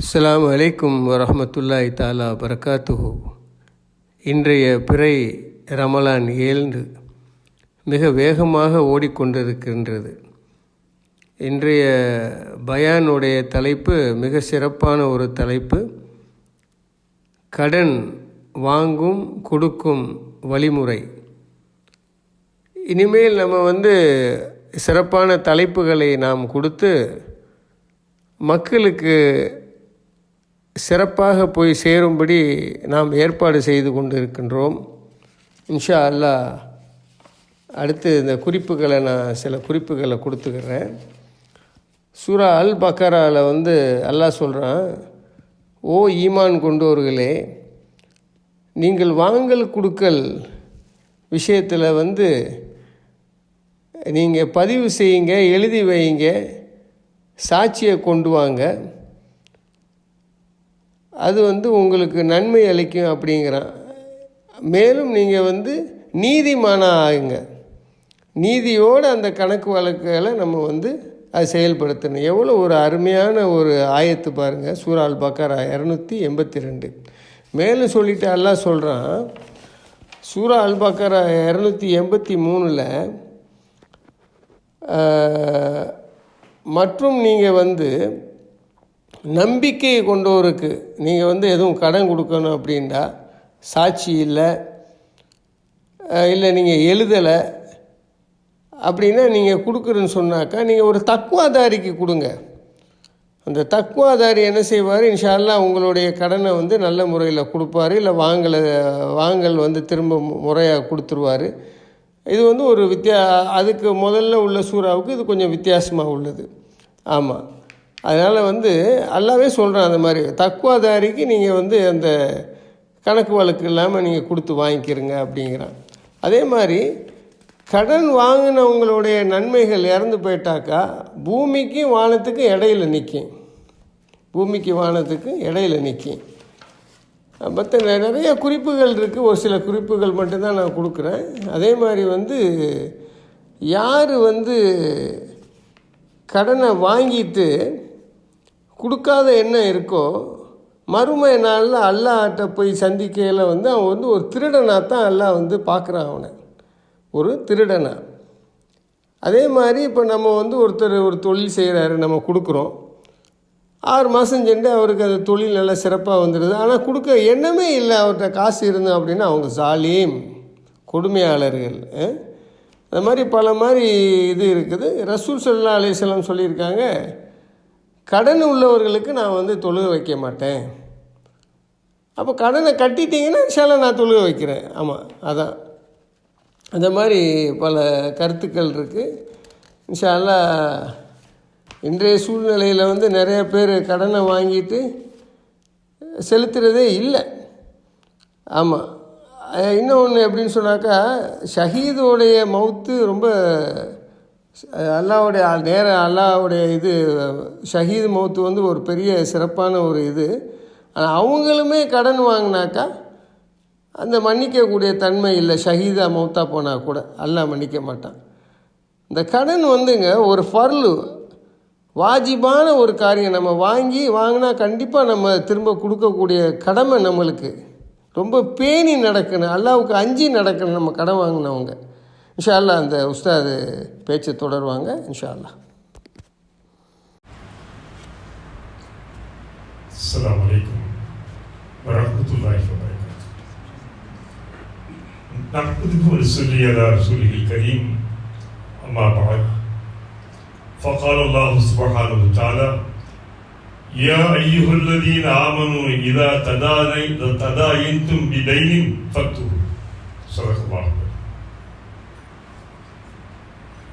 அஸ்லாம் அலைக்கும் வரமத்துல்லாய் தாலா பரகாத்துஹு இன்றைய பிறை ரமலான் ஏழ்ந்து மிக வேகமாக ஓடிக்கொண்டிருக்கின்றது. இன்றைய பயானுடைய தலைப்பு மிக சிறப்பான ஒரு தலைப்பு. கடன் வாங்கும் கொடுக்கும் வழிமுறை. இனிமேல் நம்ம வந்து சிறப்பான தலைப்புகளை நாம் கொடுத்து மக்களுக்கு சிறப்பாக போய் சேரும்படி நாம் ஏற்பாடு செய்து கொண்டிருக்கின்றோம். இன்ஷா அல்லாஹ் அடுத்து இந்த குறிப்புகளை நான் சில குறிப்புகளை கொடுத்துக்கிறேன். சூரா அல் பக்கராவில் வந்து அல்லாஹ் சொல்கிறான் ஓ ஈமான் கொண்டோர்களே நீங்கள் வாங்கல் கொடுக்கல் விஷயத்தில் வந்து நீங்கள் பதிவு செய்யுங்க எழுதி வைங்க சாட்சியை கொண்டு வாங்க. அது வந்து உங்களுக்கு நன்மை அளிக்கும் அப்படிங்கிறான். மேலும் நீங்கள் வந்து நீதிமானாக ஆகுங்க. நீதியோடு அந்த கணக்கு வழக்குகளை நம்ம வந்து அது செயல்படுத்தணும். எவ்வளோ ஒரு அருமையான ஒரு ஆயத்து பாருங்கள் சூரால் பக்கரா இரநூத்தி எண்பத்தி ரெண்டு. மேலும் சொல்லிட்டு எல்லாம் சொல்கிறான் சூரா அல் பக்கரா இரநூத்தி எண்பத்தி மூணில் மற்றும் நீங்கள் வந்து நம்பிக்கையை கொண்டவருக்கு நீங்கள் வந்து எதுவும் கடன் கொடுக்கணும் அப்படின்னா சாட்சி இல்லை இல்லை நீங்கள் எழுதலை அப்படின்னா நீங்கள் கொடுக்குறேன்னு சொன்னாக்கா நீங்கள் ஒரு தக்குவாதாரிக்கு கொடுங்க. அந்த தக்குவாதாரி என்ன செய்வார்? இன்ஷால்லா உங்களுடைய கடனை வந்து நல்ல முறையில் கொடுப்பாரு இல்லை வாங்கலை வாங்கல் வந்து திரும்ப முறையாக கொடுத்துருவார். இது வந்து ஒரு வித்தியா அதுக்கு முதல்ல உள்ள சூறாவுக்கு இது கொஞ்சம் வித்தியாசமாக உள்ளது. ஆமாம் அதனால் வந்து அல்லாவே சொல்கிறேன் அந்த மாதிரி தக்குவாதாரிக்கு நீங்கள் வந்து அந்த கணக்கு வழக்கு இல்லாமல் நீங்கள் கொடுத்து வாங்கிக்கிறங்க அப்படிங்கிறான். அதே மாதிரி கடன் வாங்கினவங்களுடைய நன்மைகள் இறந்து போயிட்டாக்கா பூமிக்கும் வானத்துக்கும் இடையில நிற்கும் பூமிக்கு வானத்துக்கும் இடையில நிற்கும் மற்ற நிறைய குறிப்புகள் இருக்குது ஒரு சில குறிப்புகள் மட்டும்தான் நான் கொடுக்குறேன். அதே மாதிரி வந்து யார் வந்து கடனை வாங்கிட்டு கொடுக்காத எண்ணம் இருக்கோ மறுமை நாளில் அல்லாட்ட போய் சந்திக்கையில் வந்து அவன் வந்து ஒரு திருடனாக தான் அல்லா வந்து பார்க்குறான் அவனை. ஒரு திருடனா. அதே மாதிரி இப்போ நம்ம வந்து ஒருத்தர் ஒரு தொழில் செய்கிறாரு நம்ம கொடுக்குறோம். ஆறு மாதம் சென்று அவருக்கு அந்த தொழில் நல்லா சிறப்பாக வந்துடுது ஆனால் கொடுக்க எண்ணமே இல்லை அவர்கிட்ட காசு இருந்தோம் அப்படின்னா அவங்க சாலியும் கொடுமையாளர்கள் அந்த மாதிரி பல மாதிரி இது இருக்குது. ரசூல் சொல்லா அலிஸ்லாம் சொல்லியிருக்காங்க கடன் உள்ளவர்களுக்கு நான் வந்து தொழுக வைக்க மாட்டேன். அப்போ கடனை கட்டிட்டீங்கன்னா சில நான் தொழுக வைக்கிறேன். ஆமாம் அதான். அந்த மாதிரி பல கருத்துக்கள் இருக்குது இன்ஷால்லா இன்றைய சூழ்நிலையில் வந்து நிறைய பேர் கடனை வாங்கிட்டு செலுத்துகிறதே இல்லை. ஆமாம் இன்னொன்று எப்படின்னு சொன்னாக்கா ஷஹீதோடைய மவுத்து ரொம்ப அல்லாவுடைய நேர அல்லாவுடைய இது ஷஹீத் மௌத்து வந்து ஒரு பெரிய சிறப்பான ஒரு இது. ஆனால் அவங்களுமே கடன் வாங்கினாக்கா அந்த மன்னிக்கக்கூடிய தன்மை இல்லை. ஷஹீதா மௌத்தா போனால் கூட அல்லா மன்னிக்க மாட்டான். இந்த கடன் வந்துங்க ஒரு ஃபர்லு வாஜிபான ஒரு காரியம். நம்ம வாங்கி வாங்கினா கண்டிப்பாக நம்ம திரும்ப கொடுக்கக்கூடிய கடமை நம்மளுக்கு. ரொம்ப பேணி நடக்கணும் அல்லாவுக்கு அஞ்சு நடக்கணும் நம்ம கடன் வாங்கினவங்க. இன்ஷா அல்லா அந்த உஸ்தாது பேச்சை தொடருவாங்க இன்ஷா அல்லா السلام عليكم ورحمة الله وبركاته نحمده ونصلي على رسوله الكريم أما بعد فقال الله سبحانه وتعالى يا أيها الذين آمنوا إذا تداينتم بدين فاكتبوا صدق الله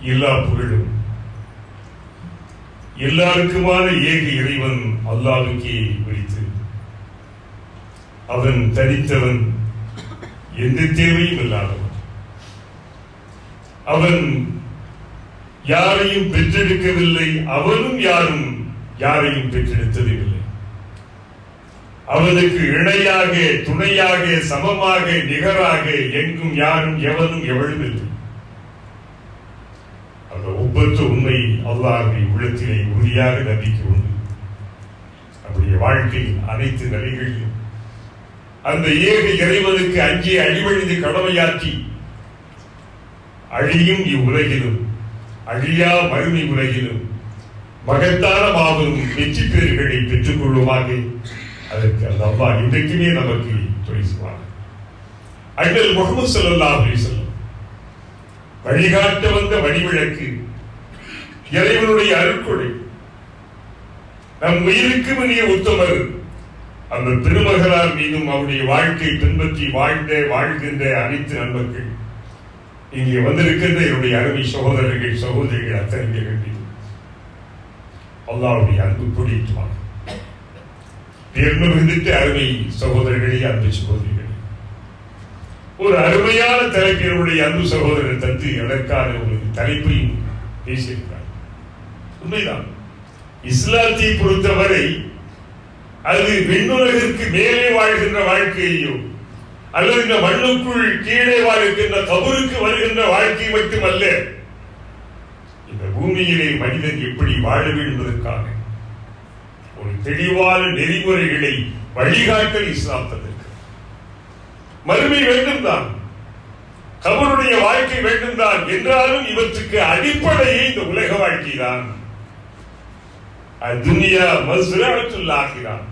எல்லா புகழும். எல்லாருக்குமான ஏக இறைவன் அல்லாவுக்கே வைத்து அவன் தனித்தவன் எந்த தேவையும் இல்லாதவன். அவன் யாரையும் பெற்றெடுக்கவில்லை அவனும் யாரும் யாரையும் பெற்றெடுத்ததில்லை. அவனுக்கு இணையாக துணையாக சமமாக நிகராக எங்கும் யாரும் எவனும் எவழும் இல்லை. அந்த ஒவ்வொரு உண்மை அல்லாஹ்வை உள்ளத்திலே உறுதியாக நம்பிக்கை உண்டு. அப்படி வாழ்க்கையின் அனைத்து நிலைகளிலும் அந்த ஏக இறைவனுக்கு அஞ்சே அடிவழிந்து கடமையாற்றி அழியும் இவ்வுலகிலும் அழியா மறுமை உலகிலும் மகத்தான மாபெரும் வெற்றி பேர்களை பெற்றுக் கொள்ளுமாக அதற்கு அந்த அம்மா இன்றைக்குமே நமக்கு துணை செய்வார் அண்ணல் முகமது ஸல்லல்லாஹு அலைஹி வழிகாட்ட வந்த வழிவிளக்கு இறைவனுடைய அருட்கொடை. நம் உயிருக்கு இனிய உத்தமர் அந்த திருமகளார் மீதும் அவருடைய வாழ்க்கை பின்பற்றி வாழ்ந்த வாழ்கின்ற அனைத்து நண்பர்கள். இங்கே வந்திருக்கின்ற என்னுடைய அருமை சகோதரர்கள் சகோதரிகள் அத்தனை பேர்கள் மீதும். அல்லாவுடைய அன்பு கொடியிட்டுவாங்க பேர்ந்து அருமை சகோதரர்களே அன்பு சகோதரிகள். ஒரு அருமையான தலைப்பினுடைய அன்பு சகோதரர் தந்து அதற்கான ஒரு தலைப்பையும் பேசியிருக்கிறார். உண்மைதான். இஸ்லாத்தை பொறுத்தவரை அது விண்ணுலகிற்கு மேலே வாழ்கின்ற வாழ்க்கையையும் அல்லது இந்த மண்ணுக்குள் கீழே வாழ்கின்ற கபருக்கு வருகின்ற வாழ்க்கை மட்டுமல்ல இந்த பூமியிலே மனிதன் எப்படி வாழ வேண்டும் என்பதற்காக ஒரு தெளிவான நெறிமுறைகளை வழிகாட்டல் இஸ்லாம் தந்திருக்கிறது மறுமை வேண்டும் தான் கபருடைய வாழ்க்கை வேண்டும் தான் என்றாலும் இவற்றுக்கு அடிப்படையே இந்த உலக வாழ்க்கை தான் துனியா மசுராத்துள்ளாகிறான்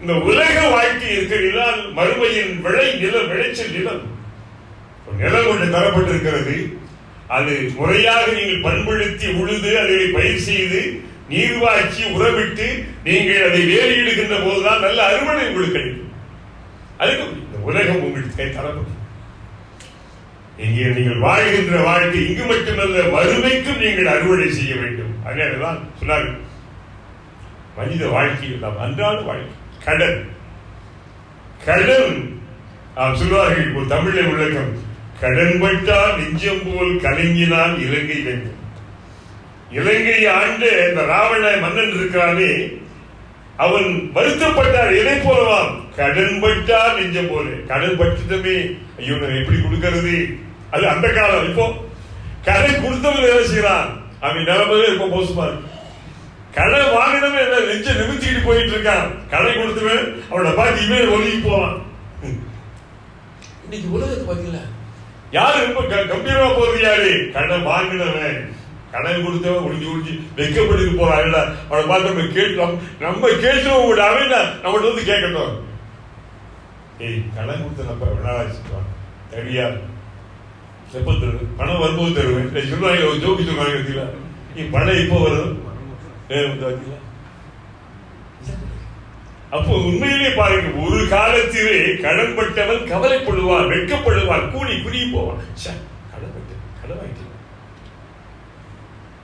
இந்த உலக வாழ்க்கை இருக்கிறதால் மறுமையின் விளை நிலம் விளைச்சல் நிலம். நிலம் ஒன்று தரப்பட்டிருக்கிறது. அது முறையாக நீங்கள் பண்படுத்தி உழுது அதை பயிர் செய்து நீர்வாக்கி உறவிட்டு நீங்கள் அதை வேலையிடுகின்ற போதுதான் நல்ல அறுவடை உங்களுக்கு கிடைக்கும். அதுக்கு இந்த உலகம் உங்களுக்கு கை தரப்படும் இங்கே நீங்கள் வாழ்கின்ற வாழ்க்கை இங்கு மட்டுமல்ல மறுமைக்கும் நீங்கள் அறுவடை செய்ய வேண்டும். அதனாலதான் சொன்னார்கள் மனித வாழ்க்கையில் நாம் அன்றாட வாழ்க்கை. கடன். கடன். நாம் சொல்வார்கள் ஒரு தமிழை விளக்கம் கடன் பட்டால் நெஞ்சம் போல் கலங்கினான் இலங்கை வேண்டும். இலங்கை ஆண்டு இந்த ராவண மன்னன் இருக்கிறானே அவன் வருத்தப்பட்டார் எதை போலவாம்? கடன் பட்டால் நெஞ்சம் போல. கடன் பட்டுட்டமே. ஐயோ நான் எப்படி கொடுக்கிறது? அது அந்த காலம். இப்போ கடன் கொடுத்தவன் வேலை செய்யறான் அவன் நிலைமையில இப்போ மோசமா இருக்கு. கடன் வாங்கினவன் என்ன நெஞ்ச நிமித்திக்கிட்டு போயிட்டு இருக்கான். கடன் கொடுத்தவன் அவனோட பார்த்து இவன் ஒதுங்கி போவான். இன்னைக்கு உலகத்தை பாத்தீங்களா? யாரு ரொம்ப கம்பீரமா போறது யாரு? கடன் வாங்கினவன். கடன் கொடுத்தவன் ஒளிஞ்சு ஒளிஞ்சு வெக்கப்பட்டு போறான்ல அவனை பார்த்து நம்ம கேட்டோம் நம்ம கேட்டோம் கூட அவன் நம்மகிட்ட வந்து கேட்கட்டும். ஏய் கடன் கொடுத்த நம்ம விளையாடுவான் தெரியா எப்போ தருவேன் பணம் வரும்போது தருவேன் சொல்லுவாங்க ஒரு ஜோக்கி சொல்லுவாங்க பார்த்தீங்களா நீ பணம் இப்போ வரும் பார்த்தீங்களா அப்போ உண்மையிலே பாருங்க ஒரு காலத்திலே கடன்பட்டவன் கவலைப்படுவான் வெட்கப்படுவான் கூடி குறுகி போவான் கடன் கடன்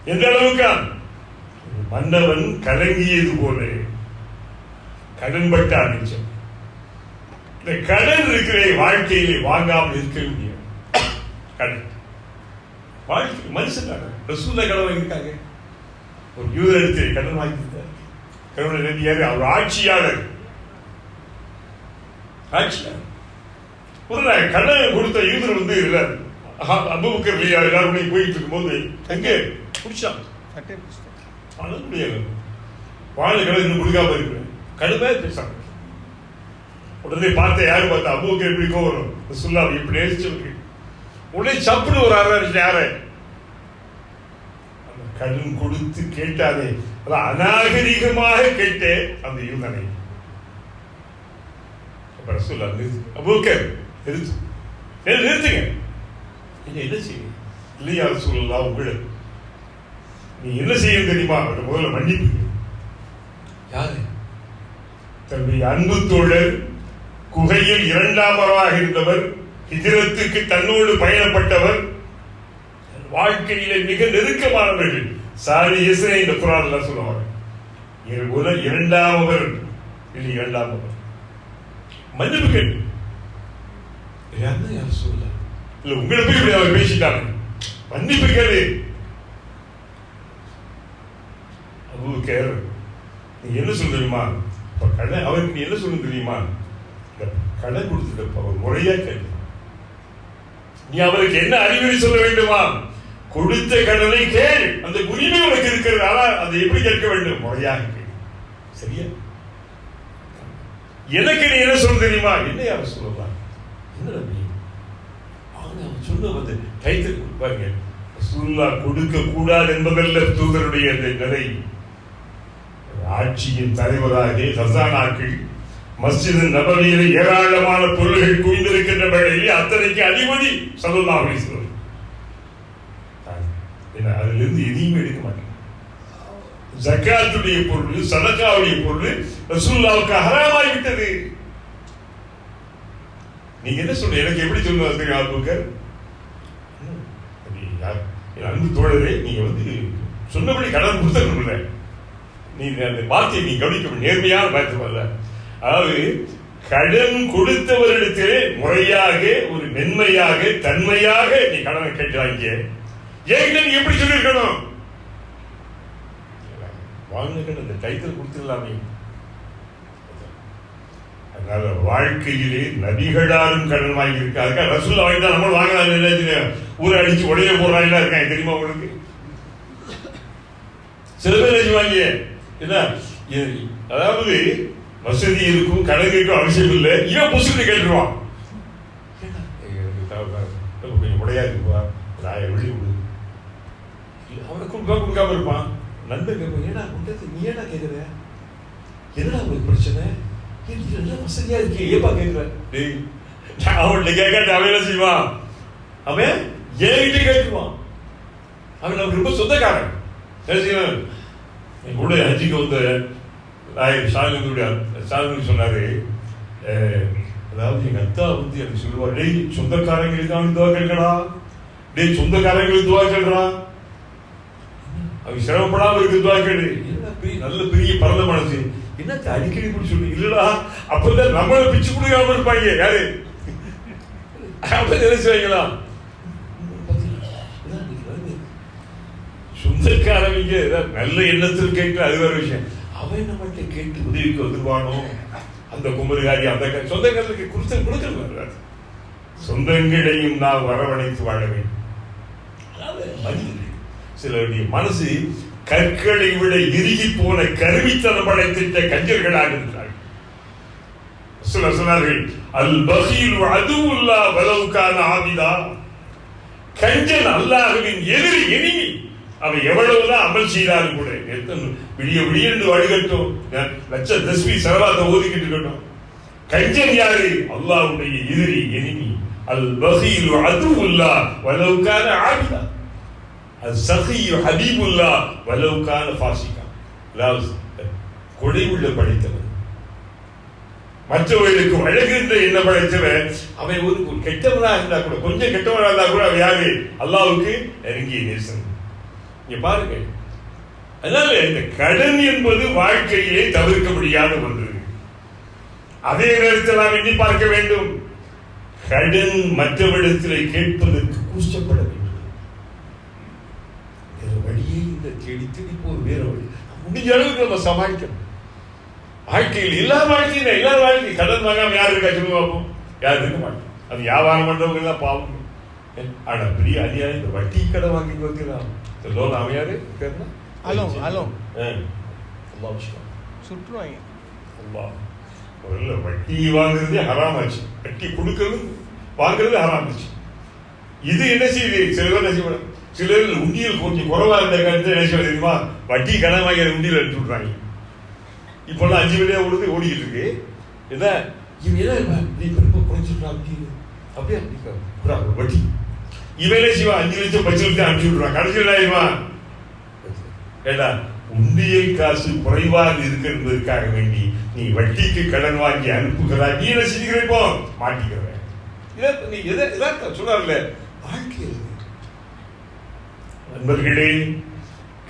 எந்த அளவுக்கா மன்னவன் கலங்கியது போல கடன் பட்டான் இந்த கடன் இருக்கிற வாழ்க்கையிலே வாங்காமல் இருக்க முடியாது. கடன். வாழ்க்கை மனுஷன் தானே ரசூல்லா கடன் வாங்கியிருக்காங்க. ஒரு யூதர் எடுத்து கடன் வாங்கியிருக்காரு. கருணை நதியாரு அவர் ஆட்சியாளர். ஆட்சியாளர். ஒரு கடன் கொடுத்த யூதர் வந்து இல்ல அபுபக்கர் இல்லையா எல்லாரும் போயிட்டு இருக்கும்போது எங்க? முடியாது. வாழ கடன் இன்னும் கொடுக்காம இருக்கு கடுமையா பேசாங்க உடனே பார்த்த யாரு பார்த்தா? அபுபக்கர் எப்படி கோவரும் சொல்லா இப்படி நேசிச்சு உடனே சப்புன்னு ஒரு அரை யாரை? அந்த கடன் கொடுத்து கேட்டாரே அது அநாகரிகமாக கேட்டே அந்த யூதனை. அப்ப ரசூல்லா அபூக்கர் நிறுத்து. நிறுத்துங்க. நீங்க என்ன செய்யுங்க இல்லையா ரசூலுல்லாஹ் உங்களை? நீ என்ன செய்யணும் தெரியுமா? முதல்ல மன்னிப்பு. யாரு? தன்னுடைய அன்பு தோழர் குகையில் இரண்டாம் வரவாக இருந்தவர் ஹிஜ்ரத்துக்கு தன்னோடு பயணப்பட்டவர் வாழ்க்கையிலே மிக நெருக்கமானவர்கள். சாரி இயேசுவை இந்த குரான்ல சொல்லுவாங்க. இரு- உல- இரண்டாமவர் இல்லை இரண்டாமவர். மன்னிப்பு கேட்டு யாருன்னு யார் சொல்ல இல்ல உங்களை போய் இப்படி அவர் பேசிட்டாங்க மன்னிப்பு கேளு. அபூபக்கர் நீ என்ன சொல்ல தெரியுமா? கடன் அவருக்கு நீ என்ன சொல்ல தெரியுமா? கடன் கொடுத்துட்டு அவர் முறையா கேட்டு நீ அவருக்கு என்ன அறிவுரை சொல்ல வேண்டுமா கொடுத்த கடனை கேள். அந்த உரிமை உனக்கு இருக்கிறது. ஆனா அதை எப்படி கேட்க வேண்டும்? முறையாக கேள். சரியா? எனக்கு நீ என்ன சொல்ல தெரியுமா? என்ன யார் சொல்லலாம் என்ன நபி அவங்க சொன்ன வந்து டைட்டில் கொடுப்பாங்க. சுல்லா கொடுக்க கூடாது என்பதல்ல தூதருடைய அந்த நிலை. ஆட்சியின் தலைவராக ஹசானாக்கள் மஸ்ஜித் நபவியில் ஏராளமான பொருள்கள் குவிந்திருக்கின்ற வேளையில் அத்தனைக்கு அதிபதி சல்லல்லாஹு அலைஹி வஸல்லம். அதிலிருந்து எதையுமே எடுக்க மாட்டேன். ஜக்காத்துடைய பொருள் சதக்காவுடைய பொருள் ரசூல்லாவுக்கு ஹராமாகி விட்டது. நீங்க என்ன சொல்ற எனக்கு எப்படி சொல்லுவாங்க தெரியும் ஆபுக்கர் யார்? என் அன்பு தோழரே நீங்க வந்து சொன்னபடி கடன் கொடுத்தணும்ல நீ அந்த வார்த்தையை நீ கவனிக்க நேர்மையான பார்த்து வரல அதாவது கடன் கொடுத்தவரிடத்திலே முறையாக ஒரு மென்மையாக தன்மையாக நீ கடனை கேட்டாங்க ஏன் நீ எப்படி சொல்லியிருக்கணும்? வாங்கின இந்த டைட்டில் கொடுத்துடலாமே. அதனால வாழ்க்கையிலே நபிகளாரும் கடன் வாங்கியிருக்காருக்கா இருக்காங்க ரசூல்லா வாங்கி நம்ம வாங்கினாங்க ஊரை அடிச்சு உடைய போடுறாங்க இருக்காங்க தெரியுமா உங்களுக்கு? சில பேர் வாங்கிய என்ன? அதாவது வசதி இருக்கும் கடன் இருக்கும் அவசியம் இல்லை. இவன் புசுக்கு கேட்டுருவான்? கொஞ்சம் உடையா இருக்குப்பா. ஒரு ஆயிரம் விடு கொடு. அவனை கொடுக்கா கொடுக்காம இருப்பான். நண்பன் கேட்போம் ஏன்னா உண்டது நீ ஏன்னா கேட்குற என்னடா உங்களுக்கு பிரச்சனை? ஏன் வசதியா இருக்கு ஏப்பா கேட்குற டேய், நான் அவன்கிட்ட கேட்காட்ட அவன் என்ன செய்வான் அவன் என்கிட்ட கேட்டுருவான். அவன் நமக்கு ரொம்ப சொந்தக்காரன். என்ன செய்வான்? என் கூட அஞ்சுக்கு வந்த நாயர் ஷாலினுடைய ஷாலினு சொன்னாரு. அதாவது எங்க அத்தா வந்து எனக்கு சொல்லுவார் டேய் சொந்தக்காரங்களுக்கு அவன் துவா கேட்கடா டேய் சொந்தக்காரங்களுக்கு துவா கேட்கடா அவன் சிரமப்படாம இருக்கு துவா கேடு என்ன பெரிய நல்ல பெரிய பரந்த மனசு. என்னத்தை அடிக்கடி இப்படி சொல்லி? இல்லடா அப்பதான் நம்மளை பிச்சு கொடுக்காம இருப்பாங்க. யாரு? அப்ப என்ன செய்வீங்களா ஏதாவது நல்ல எண்ணத்தில் கேட்கல அது வேற விஷயம். அவன் நம்மகிட்ட கேட்டு உதவிக்கு வந்துருவானோ? அந்த குமரிகாரி அந்த க- சொந்தக்காரருக்கு கொடுத்து கொடுக்கணும் சொந்தங்களையும் நான் வரவழைத்து வாழ வேண்டும். அதாவது மனிதர்கள். சிலருடைய மனசு கற்களை விட இறுகி போன கருவித்தனம் படைத்திட்ட கஞ்சர்களாக இருக்கிறார்கள் சில சொன்னார்கள் அல் பகீல் அதுவுல்லா வலவுக்கான ஆபிதா. கஞ்சன் அல்லாஹுவின் எதிரி எனிமி அவன் எவ்வளவுதான் அமல் செய்தாலும் கூட எத்தனை விடிய விடிய வழிகட்டும். லட்ச தஸ்மி சரவாத ஓதிக்கிட்டு இருக்கட்டும். கஞ்சன் யாரு? அல்லாவுடைய எதிரி எனிமி அல் வகையில் அதுவுல்லா வலவுக்கான ஆபிதா. அல் சகையு ஹபீபுல்லா வலவுக்கான பாசிகா அதாவது கொடை உள்ள படைத்தவன் மற்றவர்களுக்கு வழங்குகின்ற என்ன படைத்தவன் அவன் ஒரு கெட்டவனா இருந்தா கூட கொஞ்சம் கெட்டவனா இருந்தா கூட அவன் யாரு? அல்லாவுக்கு நெருங்கிய நேசன். இங்க பாருங்க. அதனால இந்த கடன் என்பது வாழ்க்கையை தவிர்க்க முடியாத ஒன்று. அதே நேரத்தில் நாம் எண்ணி பார்க்க வேண்டும். கடன் மற்றவரிடத்திலே கேட்பதற்கு கூச்சப்பட வேண்டும். வேற வழியே இந்த தேடி தேடி போய் வேற வழி. முடிஞ்ச அளவுக்கு நம்ம சமாளிக்கணும். வாழ்க்கையில் எல்லா வாழ்க்கையில எல்லா வாழ்க்கையும் கடன் வாங்காம யாரு இருக்கா? சொல்லுங்க பார்ப்போம் யாரும் இருக்க மாட்டோம் அது வியாபாரம் பண்றவங்க எல்லாம் பாவம். ஆனா பெரிய அநியாயம் இந்த வட்டி கடன் வாங்கி வைக்கிறான் இந்த லோன் அவன் யாரு? பேருனா அலோம், அலோம். அல்லாஹ் விஷயம் சுற்றுவாங்க அல்லாஹ். முதல்ல வட்டி வாங்குறதே ஹராமாச்சு வட்டி கொடுக்கறது வாங்குறது ஹராமாச்சு இது என்ன செய்யுது சில பேர் என்ன செய்வாங்க? சிலர் உண்டியல் கொஞ்சம் குறைவா இருந்த காலத்துல என்ன செய்வாங்க தெரியுமா? வட்டி கடன் வாங்கி அந்த உண்டியல் எடுத்து விட்றாங்க இப்பெல்லாம் அஞ்சு வழியா ஓடுது ஓடிக்கிட்டு இருக்கு. என்ன? இவன் என்ன? நீ பெருமை குறைஞ்சிட்டா அப்படின்னு. அப்படியே? ஒரு வட்டி. இவன் செய்வான் அஞ்சு லட்சம் பத்து லட்சம் அனுப்பிச்சு விட்ருவான் கடைசியில் ஆயிடுவான் ஏடா உண்டியல் காசு குறைவாக இருக்கு என்பதற்காக வேண்டி நீ வட்டிக்கு கடன் வாங்கி அனுப்புகிறாய் நீ என்ன செஞ்சுக்கிற இப்போ? மாட்டிக்கிற இதை நீ எதை இதான் சொல்றாருல்ல வாழ்க்கையில். நண்பர்களே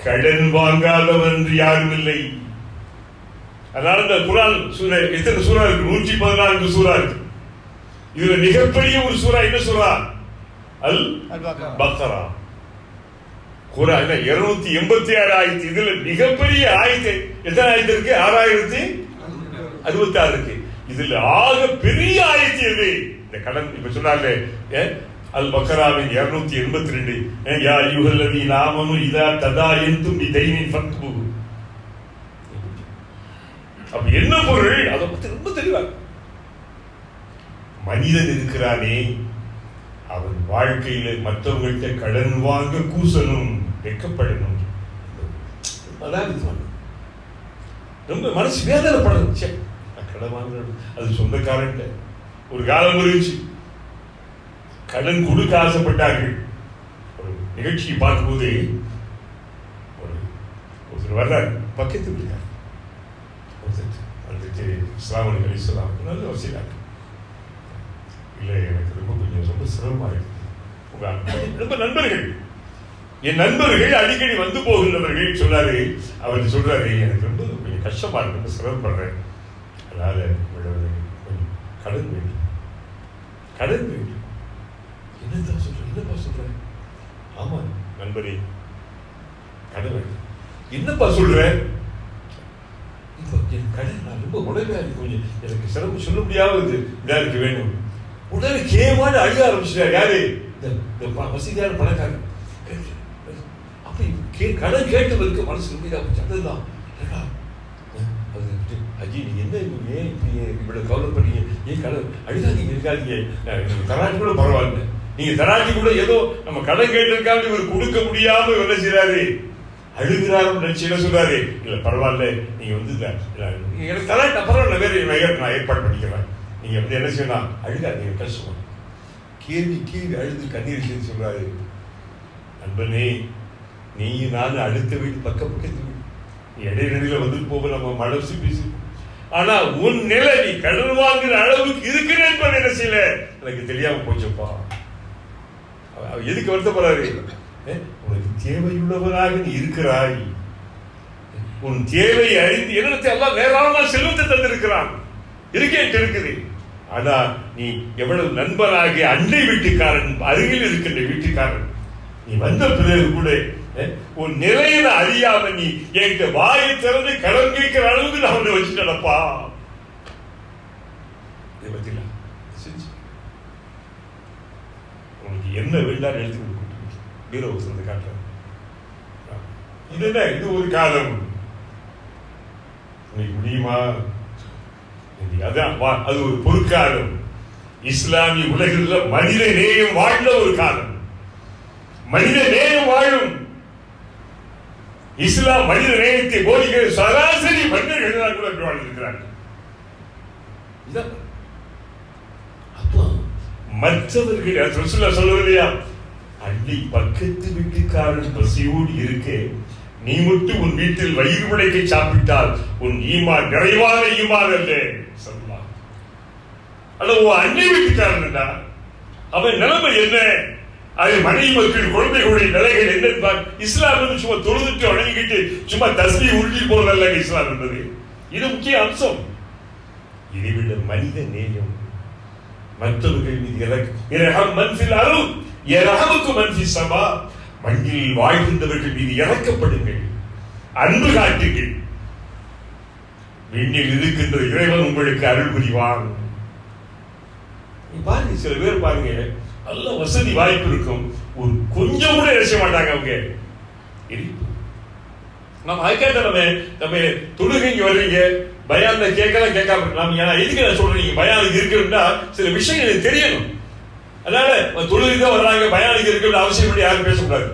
கடன் வாங்காதவன் என்று யாரும் இல்லை அதனால இந்த குரான் சூரா எத்தனை சூறா இருக்கு? நூற்றி பதினான்கு சூறா இருக்கு. இதுல மிகப்பெரிய ஒரு சூறா என்ன சூறா அல் அல்-பக்ரா. பக்ரா. குரான் இருநூத்தி எண்பத்தி ஆறு ஆயிரத்தி இதுல மிகப்பெரிய ஆயிரத்தி எத்தனை ஆயிரத்தி இருக்கு? ஆறாயிரத்தி அறுபத்தி ஆறு இருக்கு. இதுல ஆக பெரிய ஆயிரத்தி எது? இந்த கடன் இப்ப சொன்னாங்க அல் பக்கராவின் இருநூத்தி எண்பத்தி ரெண்டு. யா யுகல்லதி நாமனு இதா ததா எந்தும் தைனின் ஃபக்பு அப்ப என்ன பொருள்? அதை பத்தி ரொம்ப தெளிவா. மனிதன் இருக்கிறானே அவன் வாழ்க்கையில மற்றவங்கள்ட்ட கடன் வாங்க கூசணும் வெக்கப்படணும் அதான் இது ரொம்ப மனசு வேதனைப்படணும் ச்சே, நான் கடன் வாங்குறேன் அது சொந்தக்காரன் ஒரு காலம் இருந்துச்சு கடன் கொடுக்க ஆசைப்பட்டார்கள். ஒரு நிகழ்ச்சியை பார்க்கும்போது ஒரு ஒருத்தர் வர்றார். பக்கத்து வீட்டுக்கார் ஒருத்தர் வந்துட்டு இஸ்லாம் அலி இஸ்லாம் நல்ல வசதியாக இல்லை எனக்கு ரொம்ப கொஞ்சம் ரொம்ப சிரமமா இருக்கு உங்க ரொம்ப நண்பர்கள். என் நண்பர்கள் அடிக்கடி வந்து போகின்றவர்கள் சொல்லாரு அவர் சொல்றாரு எனக்கு ரொம்ப கொஞ்சம் கஷ்டமா இருக்கு ரொம்ப சிரமப்படுறேன். அதனால உங்களோட கொஞ்சம் கடன் வேண்டும் கடன் வேண்டும் என்னதான் சொல்றேன் என்னப்பா சொல்றேன் ஆமா நண்பரே. கடன் வேண்டும் என்னப்பா சொல்றேன் இப்போ என் கடன் நான் ரொம்ப உடனே கொஞ்சம் எனக்கு சிரமம் சொல்ல முடியாதது இதா இருக்கு வேணும். உடனே கேமான அழுக ஆரம்பிச்சிட்டார் யாரு இந்த வசதியான பணக்காரன் அப்ப கே கடன் கேட்டவருக்கு மனசு இதா போச்சு அதுதான் அஜி நீங்க என்ன ஏன் இப்படி இவ்வளவு கவலைப்படுறீங்க ஏன் கடன் அழுகாதீங்க இருக்காதீங்க தராட்டி கூட பரவாயில்ல நீங்க தராட்டி கூட ஏதோ நம்ம கடன் கேட்டிருக்காங்க இவர் கொடுக்க முடியாம என்ன செய்றாரு அழுகிறாரும் நினைச்சு என்ன சொல்றாரு இல்ல பரவாயில்ல நீங்க வந்து எனக்கு தராட்டா பரவாயில்ல வேற நான் ஏற்பாடு பண்ணிக்கிறேன் நீ எப்படி என்ன செய்யணும் அழுகாதீங்க கஷ்டமா கேள்வி கேள்வி அழுது கண்ணீர் செய்து சொல்கிறாரு நண்பனே நீ நான் அடுத்த வீடு பக்க பக்கத்து வீடு. நீ வந்து போக நம்ம மனசு பேசி. ஆனா உன் நிலை நீ கடன் வாங்குற அளவுக்கு இருக்கிறேன் என்பது என்ன செய்யல? எனக்கு தெரியாம போச்சப்பா. எதுக்கு வருத்தப்படுறாரு? உனக்கு தேவையுள்ளவராக நீ இருக்கிறாய். உன் தேவை அறிந்து என்னத்தை எல்லாம் வேறாம செல்வத்தை தந்திருக்கிறான். இருக்கேன் இருக்குது ஆனா நீ எவ்வளவு நண்பராகிய அண்டை வீட்டுக்காரன் அருகில் இருக்கின்ற வீட்டுக்காரன். நீ வந்த பிறகு கூட உன் நிலையில அறியாம நீ என்கிட்ட வாயை திறந்து கடன் கேட்கிற அளவுக்கு நான் உன்னை வச்சுட்டப்பா இதை உங்களுக்கு உனக்கு என்ன வேண்டாம் எழுதி கொடுக்கணும் பீரோ காட்டுறேன் இது என்ன? இது ஒரு காலம். இன்னைக்கு முடியுமா? அதான் வா- அது ஒரு பொற்காலம். இஸ்லாமிய உலகில் மனித நேயம் வாழ்ந்த ஒரு காலம். மனித நேயம் வாழும். இஸ்லாம் மனித நேயத்தை போதிக்கிற சராசரி மனிதர்கள் கூட வாழ்ந்திருக்கிறார்கள். மற்றவர்கள் அது ரசூலுல்லாஹ் சொல்லவில்லையா அள்ளி பக்கத்து வீட்டுக்காரன் பசியோடு இருக்க நீ மட்டும் உன் வீட்டில் வயிறு உடைக்க சாப்பிட்டால் உன் ஈமா நிறைவான ஈமான் அல்ல. சொல்லலாம் அல்ல உன் அண்டை வீட்டுக்காரன்டா அவன் நிலைமை என்ன? அது மனைவி மக்கள் குழந்தைகளுடைய நிலைகள் என்ன இஸ்லாம் வந்து சும்மா தொழுதுட்டு வணங்கிக்கிட்டு சும்மா தஸ்மி உருட்டி போறதல்ல இஸ்லாம் என்பது. இது முக்கிய அம்சம். இதைவிட மனித நேயம் மற்றவர்கள் மீது இறக்கம் இரகம் அருள் இரகமுக்கு மன்பி சமா. மண்ணில் வாழ்கின்றவர்கள் மீது இறக்கப்படுங்கள் அன்பு காட்டுங்கள். விண்ணில் இருக்கின்ற இறைவன் உங்களுக்கு அருள் புரிவான். பாருங்க சில பேர் பாருங்க நல்ல வசதி வாய்ப்பு இருக்கும். ஒரு கொஞ்சம் கூட இறைச்ச மாட்டாங்க அவங்க. நம்ம அதுக்காக நம்ம நம்ம தொழுகைங்க வர்றீங்க. பயான்ல கேட்கலாம் கேட்காம நம்ம ஏன்னா எதுக்கு நான் சொல்றேன்? நீங்க பயானுக்கு இருக்கணும்னா சில விஷயங்கள் எனக்கு தெரியணும். அதனால தொழுகை தான் வர்றாங்க பயானுக்கு இருக்கணும்னு அவசியம் இல்லை யாரும் பேசக்கூடாது.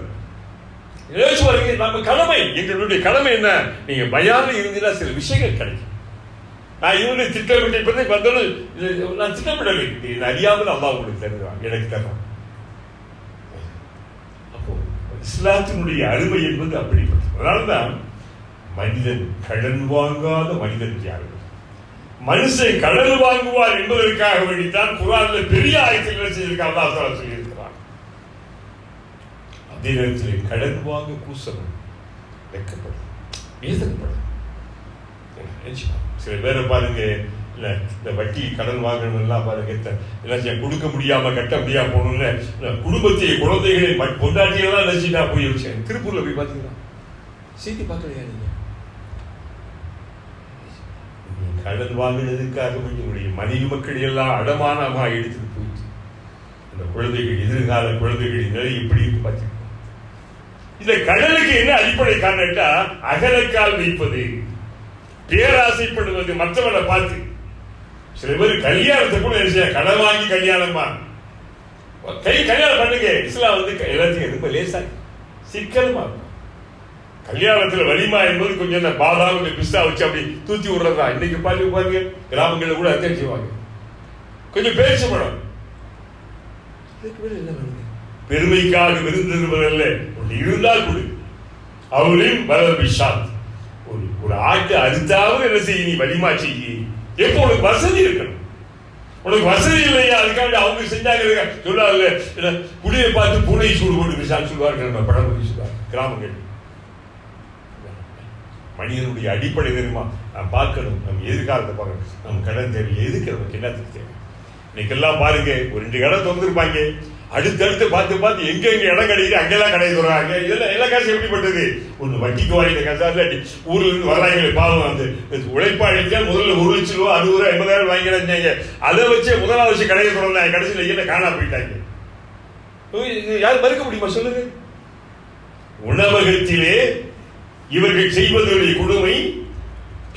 ஏதாச்சும் வரீங்க நம்ம கடமை எங்களுடைய கடமை என்ன? நீங்க பயாரில் இருந்தீங்கன்னா சில விஷயங்கள் கிடைக்கும். நான் இவனை திட்டமிட்டு இப்பதான் வந்தாலும் நான் திட்டமிடலை. இது அறியாமல் அல்லாஹ் உங்களுக்கு தருவான் எனக்கு தருவான். அப்போ இஸ்லாத்தினுடைய அருமை என்பது அப்படிப்பட்டது. அதனால்தான் மனிதன் கடன் வாங்காத மனிதன் யாரும் மனுஷன் கடன் வாங்குவார் என்பதற்காக வேண்டித்தான் குரான்ல பெரிய ஆயத்தில் என்ன செய்திருக்கான் அல்லாஹ் சொல்லியிருக்கிறான். அதே நேரத்தில் கடன் வாங்க கூசணும் வைக்கப்படும். எழுதப்படும். சில பேரை பாருங்க இல்ல இந்த வட்டி கடன் வாங்கணும் எல்லாம் பாருங்க த- எல்லாம் கொடுக்க முடியாம கட்ட முடியாம போகணும்ல குடும்பத்தை குழந்தைகளை பொண்டாட்டியெல்லாம் நினைச்சுட்டா போய் வச்சேன் திருப்பூர்ல போய் பாத்தீங்களா? செய்தி பார்க்கலையா நீங்க? கடன் வாங்கினதுக்காக உங்களுடைய மனைவி மக்கள் எல்லாம் அடமானமாக எடுத்துட்டு போயிடுச்சு அந்த குழந்தைகள் எதிர்கால குழந்தைகளின் நிலை இப்படி இருக்கு பார்த்தீங்களா இந்த கடலுக்கு என்ன அடிப்படை காரணட்டா அகலக்கால் வைப்பது பேராசைப்படுவது மற்றவனை பார்த்து. சில பேர் கல்யாணத்தை கூட என்ன கடன் வாங்கி கல்யாணமா கை கல்யாணம் பண்ணுங்க. இஸ்லாம் வந்து எல்லாத்தையும் ரொம்ப லேசா சிக்கலுமா இருக்கும். கல்யாணத்துல வலிமா என்பது கொஞ்சம் இந்த பாதாம் இந்த பிஸ்தா வச்சு அப்படி தூத்தி விடுறதா? இன்னைக்கு பாருங்க பாருங்க. கிராமங்களில் கூட அத்தை செய்வாங்க. கொஞ்சம் பேச்சு படம் பெருமைக்காக விருந்திருப்பதல்ல ஒன்று இருந்தால் கொடு. அவளையும் வரவி ஷாத் ஒரு ஒரு ஆட்டை அறுத்தாவது என்ன செய்ய நீ வலிமா செய்ய? எப்போ உனக்கு வசதி இருக்கணும்? உனக்கு வசதி இல்லையா? அதுக்காக அவங்க செஞ்சாங்க. என்ன புளியை பார்த்து பூனை சூடு போட்டு விசால் சொல்லுவார்கள் நம்ம பழமொழி சொல்லுவார் கிராமங்கள். மனிதனுடைய அடிப்படை தெரியுமா? நாம் பார்க்கணும். நம்ம எதிர்காலத்தை பார்க்கணும். நம்ம கடன் தேவை எதுக்கு நமக்கு என்னத்துக்கு தேவை? இன்னைக்கெல்லாம் பாருங்க ஒரு ரெண்டு இடம் திறந்துருப்பாங்க. அடுத்தடுத்து பார்த்து பார்த்து எங்க எங்க இடம் கிடைக்குது அங்கெல்லாம் கடை தருவாங்க இதெல்லாம் எல்லா காசு எப்படிப்பட்டது? ஒன்று வட்டிக்கு வாங்கின காசா இல்லாட்டி ஊர்ல இருந்து வர்றாங்களே பாவம் வந்து. உழைப்பாளிக்கா முதல்ல ஒரு லட்சம் ரூபா அறுபது ரூபா எண்பதாயிரம் வாங்கிடாங்க அதை வச்சு முதலாவது வச்சு கடையை தொடர்ந்தாங்க கடைசியில் என்ன காணா போயிட்டாங்க. இது யார் மறுக்க முடியுமா? சொல்லுங்க. உணவகத்திலே இவர்கள் செய்வதுடைய கொடுமை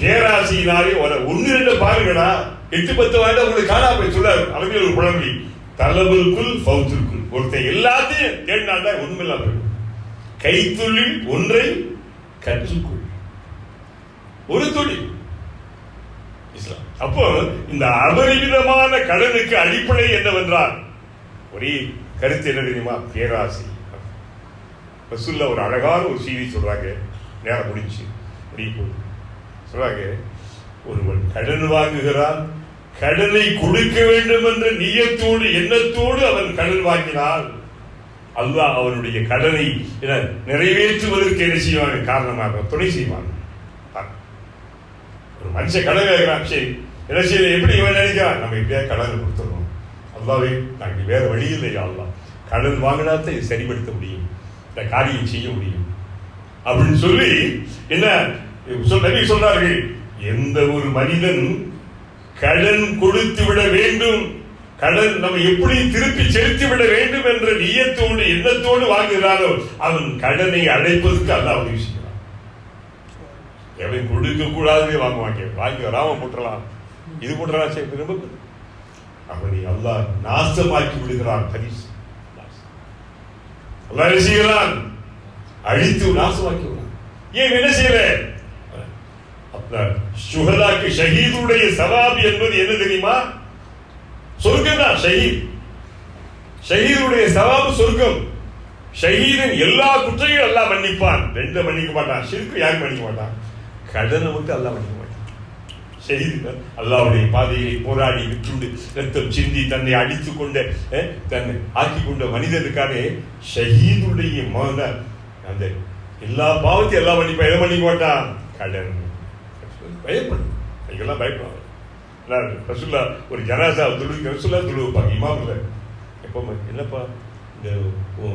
பேராசையினாலே ஒரு ஒன்னு ரெண்டு பாருங்கடா. எட்டு பத்து வாய்ந்தா உங்களுக்கு காணா போய் சொல்லாரு. அவங்க ஒரு குழம்பி தலபுக்குள் பௌத்திற்குள் ஒருத்தன் எல்லாத்தையும் தேடினாண்டா ஒண்ணுமில்லாம போயிடும் கைத்தொழில் ஒன்றை கற்றுக்கொள். ஒரு துளி இஸ்லாம். அப்போ இந்த அபரிமிதமான கடனுக்கு அடிப்படை என்னவென்றால் ஒரே கருத்து என்ன தெரியுமா? பேராசை. ரசுல்ல ஒரு அழகான ஒரு செய்தி சொல்றாங்க. நேரம் முடிஞ்சு முடிய போகுது சொல்றாங்க ஒருவன் கடன் வாங்குகிறான் கடனை கொடுக்க வேண்டும் என்ற நியத்தோடு எண்ணத்தோடு அவன் கடன் வாங்கினால் அல்லாஹ் அவனுடைய கடனை நிறைவேற்றுவதற்கு என்ன செய்வாங்க காரணமாக துணை செய்வாங்க ஒரு மனுஷன் கடன் கேட்கிறான் சரி. என்ன செய்ய எப்படி இவன் நினைக்கிறான்? நம்ம எப்படியா கடன் கொடுத்துடணும்? அல்லாவே நாங்கள் வேற வழி இல்லையா அல்லாஹ் கடன் வாங்கினா தான் இதை சரிப்படுத்த முடியும். இந்த காரியம் செய்ய முடியும். அப்படின்னு சொல்லி என்ன? சொல் நபி சொல்றார்கள் எந்த ஒரு மனிதன் கடன் கொடுத்து விட வேண்டும் கடன் நம்ம எப்படி திருப்பி செலுத்தி விட வேண்டும் என்ற நியத்தோடு எண்ணத்தோடு வாங்குகிறானோ அவன் கடனை அடைப்பதற்கு அல்லாஹ் உதவி செய்கிறான். எவன் கொடுக்க கூடாதுன்னு வாங்குவாங்க வாங்கி வராம போட்டுறலாம். இது போட்டலாம் சரி ரொம்ப அவனை அல்லாஹ் நாசமாக்கி விடுகிறான். பரிசு அல்லாஹ் செய்கிறான்? அழித்து நாசமாக்கி விடுறான் ஏன் என்ன செய்யல சுகலாக்கு ஷஹீதுடைய சவாபி என்பது என்ன தெரியுமா? சொர்க்கம் தான் ஷஹீத். ஷஹீதுடைய சவாபு சொர்க்கம். ஷஹீதின் எல்லா குற்றையும் எல்லாம் மன்னிப்பான். ரெண்டு மன்னிக்க மாட்டான். சிறுக்கு யாரும் மன்னிக்க மாட்டான். கடனை மட்டும் எல்லாம் மன்னிக்க மாட்டான். ஷஹீதுகள் அல்லாவுடைய பாதையை போராடி விட்டுண்டு ரத்தம் சிந்தி தன்னை அடித்து கொண்ட தன்னை ஆக்கி கொண்ட மனிதனுக்காக ஷஹீதுடைய மகன அந்த எல்லா பாவத்தையும் எல்லாம் மன்னிப்பா எதை மன்னிக்க மாட்டான்? கடன். பயப்படும் அதுக்கெல்லாம் பயப்படுவாங்க ரசுல்லா ஒரு ஜனாசா துளு ரசுல்லா துளு வைப்பாங்க இமாம் இல்லை எப்போ என்னப்பா? இந்த ஓ,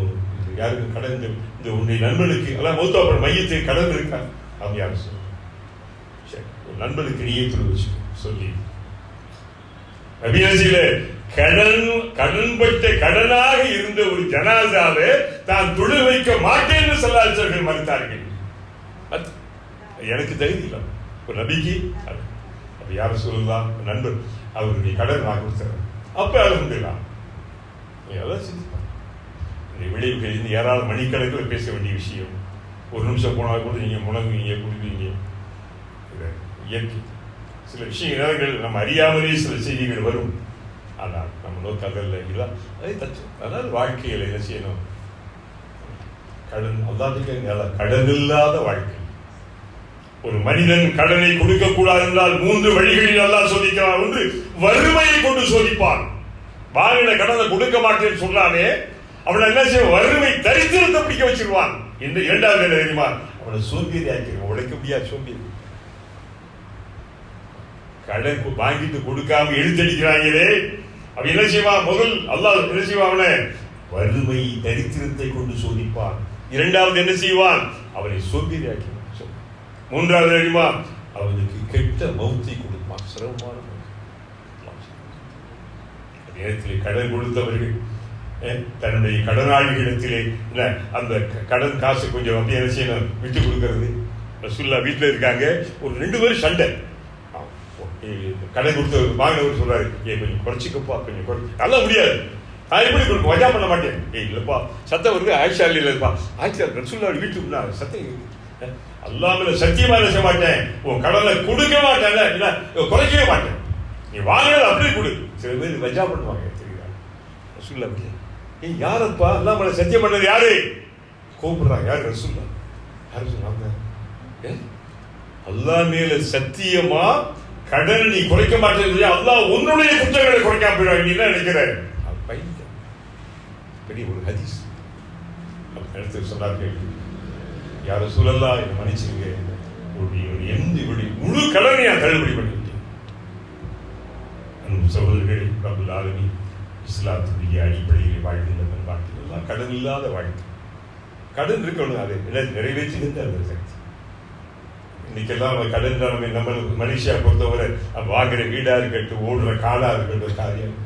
யாருக்கு கடன்? இந்த இந்த உன்னுடைய நண்பனுக்கு. எல்லாம் மௌத்தாப்பட மையத்தை கடன் இருக்கா? அவங்க யாரும் சொல்லு சரி ஒரு நண்பனுக்கு நீயே துளு வச்சு சொல்லி. அபியாசியில கடன் கடன்பட்ட கடனாக இருந்த ஒரு ஜனாசாவை தான் தொழில் வைக்க மாட்டேன்னு சொல்லாச்சர்கள் மறுத்தார்கள். எனக்கு தகுதி இல்லை ஒரு நபிக்கு அது அப்ப யாரும் சொல்லலாம்? நண்பர் அவருடைய கடன் நான் கொடுத்துறேன் அப்ப அது நீ சிந்திப்பாங்க விளைவுகள் இந்த ஏராளம் மணிக்கணக்கில் பேச வேண்டிய விஷயம். ஒரு நிமிஷம் போனால் கூட நீங்கள் முழங்குவீங்க குடிப்பீங்க இயற்கை. சில விஷய நேரங்கள் நம்ம அறியாமலே சில செய்திகள் வரும். ஆனால் நம்ம நோக்க இல்லை இதுதான் அதே தச்சு. அதனால் வாழ்க்கையில் என்ன செய்யணும்? கடன் அல்லாதுக்கு கடன் இல்லாத வாழ்க்கை. ஒரு மனிதன் கடனை கொடுக்க கூடாது என்றால் மூன்று வழிகளில் அல்லாஹ் சோதிக்கிறான். ஒன்று வறுமையை கொண்டு சோதிப்பான். வாங்கின கடனை கொடுக்க மாட்டேன்னு சொன்னானே அவனை என்ன செய்ய வறுமை தரித்திரத்தை பிடிக்க வச்சிருவான். இந்த இரண்டாவது வேலை தெரியுமா? அவனை சோம்பேறி ஆக்கிடுவான் உழைக்க முடியாது சோம்பேறி. கடன் வாங்கிட்டு கொடுக்காம எழுத்தடிக்கிறாங்களே அவ என்ன செய்வான்? முதல் அல்லாஹ் என்ன செய்வான் அவனை? வறுமை தரித்திரத்தை கொண்டு சோதிப்பான். இரண்டாவது என்ன செய்வான்? அவனை சோம்பேறி மூன்றாவது தெரியுமா அவனுக்கு கெட்ட மௌத்தை கொடுப்பான். சிரமமான நேரத்திலே கடன் கொடுத்தவர்கள் தன்னுடைய கடனாளிகளிடத்திலே என்ன அந்த க- கடன் காசு கொஞ்சம் வந்து என்ன செய்யணும்? விட்டு கொடுக்கறது. ரசுல்லா வீட்டில் இருக்காங்க. ஒரு ரெண்டு பேரும் சண்டை. கடை கொடுத்து வாங்கினவர் சொல்றாரு ஏ கொஞ்சம் குறைச்சிக்கப்பா கொஞ்சம் குறை நல்லா முடியாது. நான் எப்படி கொடுக்க மஜா பண்ண மாட்டேன். ஏய் இல்லைப்பா சத்தம் வந்து ஆயிஷா இல்லைப்பா. ஆயிஷா ரசூல்லா வீட்டுக்கு சத்தம் அல்லாமல் சத்தியமா என்ன செய்ய மாட்டேன். உன் கடலை கொடுக்க மாட்டேன். குறைக்கவே மாட்டேன். நீ வாங்கினது அப்படியே கொடு. சில பேர் மஜா பண்ணுவாங்க தெரியுதா? ரசுல்லா அப்படியே ஏய் யாரப்பா? அல்லாமல் சத்தியம் பண்ணது யாரு? கூப்பிடுறாங்க. யார்? ரசுல்லா யார் சொன்னாங்க? ஏ மேல சத்தியமா கடன் நீ குறைக்க மாட்டேன் அல்லா உன்னுடைய குற்றங்களை குறைக்காம போயிடுவாங்க நீ என்ன நினைக்கிற? பெரிய ஒரு ஹதீஸ். எடுத்து சொன்னார்கள். யார சூழல்லா என்னை மன்னிச்சிருங்க. உன்னுடைய ஒரு எந்த இப்படி முழு கடனை தள்ளுபடி பண்ணிவிட்டேன் அன்பு சகோதரர்களே ரபுல் ஆலமி இஸ்லாத்துடைய அடிப்படையில் வாழ்கின்ற வாழ்க்கை எல்லாம் கடன் இல்லாத வாழ்க்கை. கடன் இருக்கணும் அதை நிறைவேற்றுகின்ற அந்த சக்தி. இன்னைக்கெல்லாம் அவன் கடன் நம்ம நம்ம மனுஷியா பொறுத்தவரை வாங்குகிற வாங்குற வீடா இருக்கட்டும் ஓடுற காலா இருக்கட்டும் காரியம்.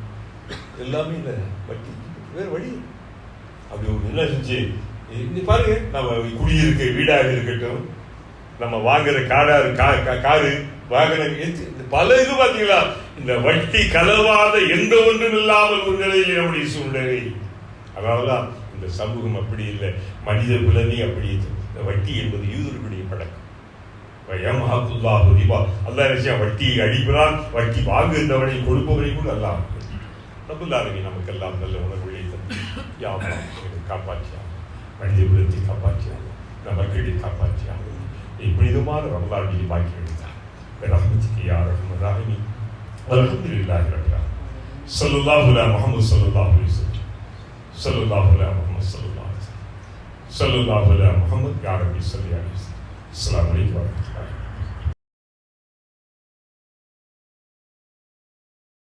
எல்லாமே இல்லை வட்டி வேறு வழி அப்படி ஒரு என்ன செஞ்சு இன்னைக்கு பாருங்க நம்ம குடியிருக்க வீடாக இருக்கட்டும் நம்ம வாங்குற காடா கா- காரு வாகன இந்த பல இது பார்த்தீங்களா இந்த வட்டி கலவாத எந்த ஒன்றும் இல்லாமல் ஒரு நிலையில் நம்முடைய சூழ்நிலை. அதனாலதான் இந்த சமூகம் அப்படி இல்லை. மனித குலமே அப்படி இந்த வட்டி என்பது யூதர்களுடைய பழக்கம். வயமாகுல்லாஹு ரிபா வட்டியை அடிக்கிறான் வட்டி வாங்குகின்றவனை கொடுப்பவனை கூட அல்லாஹ் நமக்கு எல்லாம் நல்ல உணர்வுகளை தந்து யாவா காப்பாற்றியா மனித குலத்தை காப்பாற்றியா நமக்களை காப்பாற்றியா புனிதமான ரமலானியை பாக்கி எடுத்தார். ரஹமத்துக்கு யார் ரஹமன். ராஹிமி அல்ஹம்துலில்லாஹி ரப்பில் ஆலமீன். ஸல்லல்லாஹு அலா முஹம்மது ஸல்லல்லாஹு அலைஹி வஸல்லம். ஸல்லல்லாஹு அலா முஹம்மது ஸல்லல்லாஹு Assalamu alaikum